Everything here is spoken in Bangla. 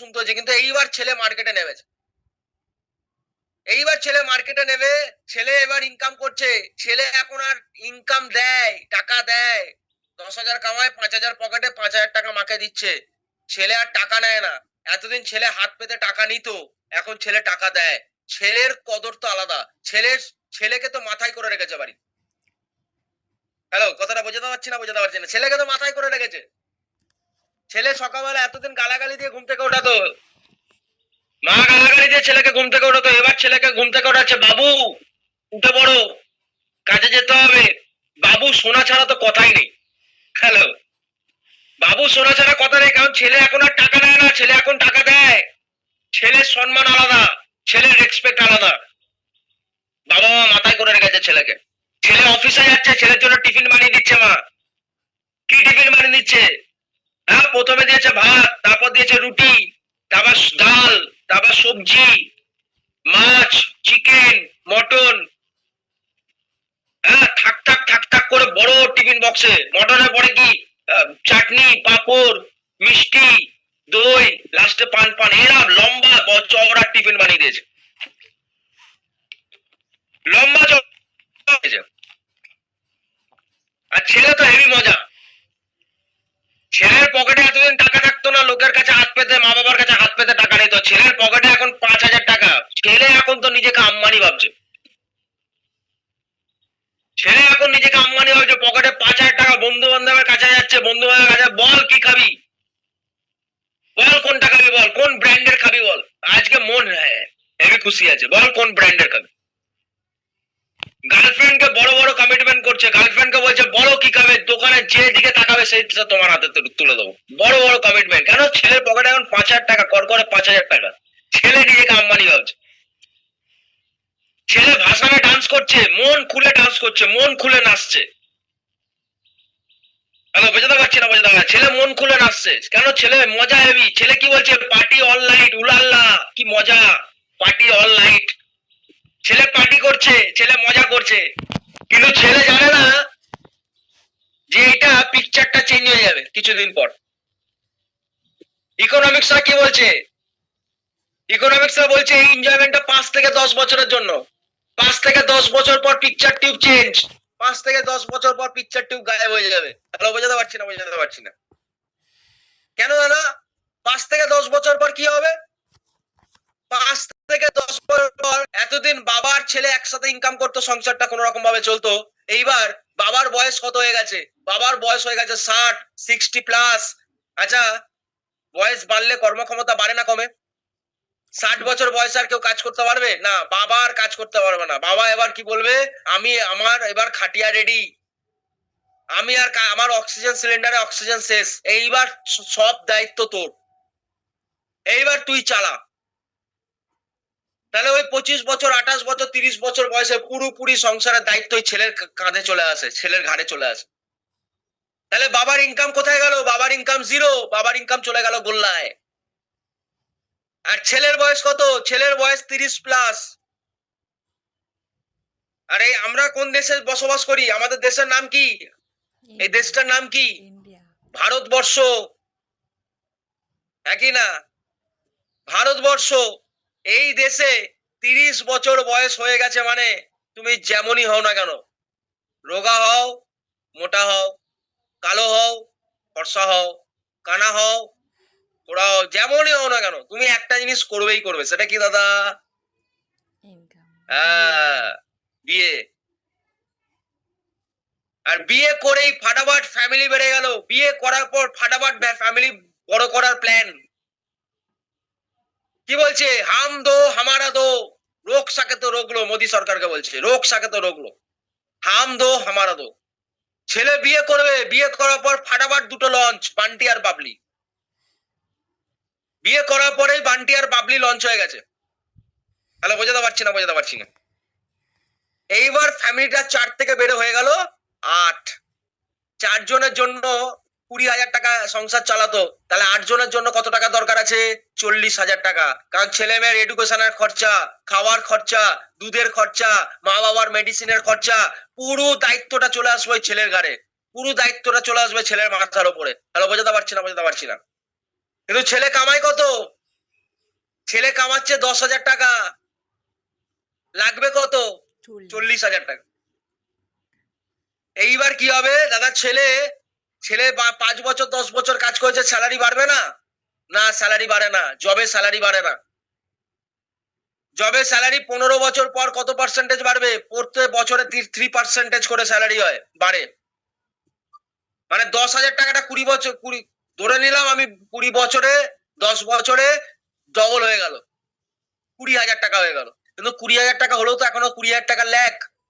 শুনতে হচ্ছে, কিন্তু এইবার ছেলে মার্কেটে নেমেছে। এইবার ছেলে মার্কেটে নেবে ছেলে এবার ইনকাম করছে। ছেলে এখন আর ইনকাম দেয়, টাকা দেয়। দশ হাজার কামায়, পাঁচ হাজার পকেটে পাঁচ হাজার টাকা মাকে দিচ্ছে। ছেলে আর টাকা নেয় না। এতদিন ছেলে হাত পেতে টাকা নিত, এখন ছেলে টাকা দেয়। ছেলের কদর তো আলাদা। ছেলের, ছেলেকে তো মাথায় করে রেখেছে বাড়ি। হ্যালো কথাটা বোঝাতে পারছি না, বোঝাতে পারছি না। ছেলেকে তো মাথায় করে রেখেছে। ছেলে সকালবেলা এতদিন গালাগালি দিয়ে ঘুম থেকে ওঠাতো। মা গালাগালি দিয়ে ছেলেকে ঘুম থেকে ওঠাতো, এবার ছেলেকে ঘুম থেকে ওঠাচ্ছে, বাবু, উঠে পড়ো, কাজে যেতে হবে। বাবু, সোনা ছাড়া তো কথাই নেই। হ্যালো, বাবু, সোনা ছাড়া কথা নেই, কারণ ছেলে এখন আর টাকা নেয় না, ছেলে এখন টাকা দেয়। ছেলের সম্মান আলাদা, ছেলের রেসপেক্ট আলাদা। বাবা মা মাথায় করে রেখেছে ছেলেকে। ছেলে অফিসে যাচ্ছে, ছেলের জন্য টিফিন বানিয়ে দিচ্ছে মা। কি টিফিন বানিয়ে দিচ্ছে? হ্যাঁ প্রথমে দিয়েছে ভাত, তারপর দিয়েছে রুটি, তারপর ডাল, তারপর সবজি, মাছ, চিকেন, মটন। হ্যাঁ থাক থাক থাক থাক করে বড় টিফিন বক্সে। মটনের পরে কি? চাটনি, পাঁপড়, মিষ্টি, দই, লাস্টে পান পান। এরম লম্বা চওড়া টিফিন বানিয়ে দিয়েছে। লম্বা চওড়া আর ছেলে তো হেভি মজা ছেলের পকেটে এতদিন টাকা থাকতো না লোকের কাছে হাত পেতে, মা বাবার কাছে হাত পেতে টাকা নিত ছেলের পকেটে এখন পাঁচ হাজার টাকা। ছেলে এখন তো নিজেকে আম্বানি ভাবছে। ছেলে এখন নিজেকে আম্বানি ভাবছে। পকেটে পাঁচ হাজার টাকা বন্ধু বান্ধবের কাছে যাচ্ছে। বন্ধু বান্ধবের কাছে, বল কি খাবি? বল কোনটা খাবি বল? কোন ব্র্যান্ডের খাবি বল? আজকে মন হ্যাঁ খুশি আছে। বল কোন ব্র্যান্ডের খাবি? গার্লফ্রেন্ডকে বড় বড় কমিটমেন্ট করছে গার্লফ্রেন্ডকে বলছে, বড় কি খাবে? দোকানে যে দিকে তাকাবে সেইটা তোমার হাতে তুলে- দেবো। বড় বড় কমিটমেন্ট কেন? ছেলের পকেটে এখন পাঁচ হাজার টাকা, কর করে পাঁচ হাজার টাকা। ছেলে নিজেকে আম্বানি ভাবছে। ছেলে ভাষণে ডান্স করছে, মন খুলে ডান্স করছে, মন খুলে নাচছে। হ্যালো বোঝাতে পারছি না, বোঝাতে পারছি ছেলে মন খুলে নাচছে। কেন? ছেলে মজা হেবি। ছেলে কি বলছে? Party all night ooh la la. কি মজা। পার্টি অল নাইট ছেলে পার্টি করছে, ছেলে মজা করছে। কিন্তু ছেলে জানে না যে এটা পিকচারটা চেঞ্জ হয়ে যাবে কিছুদিন পর। ইকোনমিক্সরা কি বলছে? ইকোনমিক্সরা বলছে এই এনজয়মেন্টটা পাঁচ থেকে দশ বছরের জন্য। পাঁচ থেকে দশ বছর পর পিকচার টিউব চেঞ্জ পাঁচ থেকে দশ বছর পর পিকচার টিউব গায়েব হয়ে যাবে। তাহলে বোঝাতে পারছি না, বোঝাতে পারছি না। কেন দাদা? পাঁচ থেকে দশ বছর পর কি হবে? পাঁচ থেকে দশ এতদিন বাবার ছেলে একসাথে ইনকাম করতো, সংসারটা কোনো রকম ভাবে চলতো, এইবার বাবার বয়স কত হয়ে গেছে? বাবার বয়স হয়ে গেছে ষাট সিক্সটি প্লাস আচ্ছা বয়স বাড়লে কর্মক্ষমতা বাড়ে না কমে? ষাট বছর বয়সে আর কেউ কাজ করতে পারবে? না, বাবা আর কাজ করতে পারবে না। বাবা এবার কি বলবে? আমি আমার এবার খাটিয়া রেডি আমি আর আমার অক্সিজেন সিলিন্ডারে অক্সিজেন শেষ। এইবার সব দায়িত্ব তোর। এইবার তুই চালা। তাহলে ওই পঁচিশ বছর আঠাশ বছর তিরিশ বছর বয়সে পুরোপুরি সংসারের দায়িত্ব ওই ছেলের কাঁধে চলে আসে ছেলের ঘাড়ে চলে আসে। তাহলে বাবার ইনকাম কোথায় গেল? বাবার ইনকাম জিরো বাবার ইনকাম চলে গেল গোল্লায়। আর ছেলের বয়স কত? ছেলের বয়স তিরিশ প্লাস আরে আমরা কোন দেশে বসবাস করি? আমাদের দেশের নাম কি? এই দেশটার নাম কি? ভারতবর্ষ। একই না? ভারতবর্ষ। এই দেশে তিরিশ বছর বয়স হয়ে গেছে মানে তুমি যেমনই হও না কেন। রোগা হও মোটা হও কালো হও ফর্সা হও কানা হও ওরা হও যেমনই হও না কেন তুমি একটা জিনিস করবেই করবে সেটা কি দাদা? হ্যাঁ বিয়ে। আর বিয়ে করেই ফাটাফাট ফ্যামিলি বেড়ে গেল। বিয়ে করার পর ফাটাফাট ফ্যামিলি বড় করার প্ল্যান কি বলছে? হাম দো, হামারা দো। রোগ সাকে তো রোগলো, মোদি সরকারকে বলছে। রোগ সাকে তো রোগলো। হাম দো, হামারা দো। ছেলে বিয়ে করবে, বিয়ে করার পর ফাটাফাট দুটো লঞ্চ, বান্টি আর বাবলি। বিয়ে করার পরেই বান্টি আর বাবলি লঞ্চ হয়ে গেছে। তাহলে বোঝাতে পারছি না, বোঝাতে পারছি না। এইবার ফ্যামিলিটা চার থেকে বেড়ে হয়ে গেল আট। চারজনের জন্য কুড়ি হাজার টাকা সংসার চালাতো তাহলে আট জনের জন্য কত টাকা দরকার আছে? চল্লিশ হাজার টাকা। কারণ ছেলে মেয়ের এডুকেশনের খরচা খাওয়ার খরচা দুধের খরচা মা বাবার মেডিসিনের খরচা পুরো দায়িত্বটা চলে আসবে ওই ছেলের ঘাড়ে। পুরো দায়িত্বটা চলে আসবে ছেলের মাথার উপরে। তাহলে বোঝাতে পারছি না বোঝাতে পারছি না। কিন্তু ছেলে কামাই কত? ছেলে কামাচ্ছে দশ হাজার টাকা। লাগবে কত? চল্লিশ হাজার টাকা। এইবার কি হবে? দাদা ছেলে ছেলে পাঁচ বছর, দশ বছর কাজ করেছে স্যালারি বাড়বে না? না স্যালারি বাড়ে না। জবে স্যালারি বাড়ে না। জবে স্যালারি পনেরো বছর পর কত পার্সেন্টেজ বাড়বে? প্রত্যেক বছরে থ্রি পার্সেন্টেজ করে স্যালারি হয়, বাড়ে। মানে দশ হাজার টাকাটা কুড়ি বছর, কুড়ি, ধরে নিলাম আমি কুড়ি বছরে, দশ বছরে ডবল হয়ে গেল। কুড়ি হাজার টাকা হয়ে গেল। কিন্তু কুড়ি হাজার টাকা হলেও তো এখনও কুড়ি হাজার টাকা ল্যাক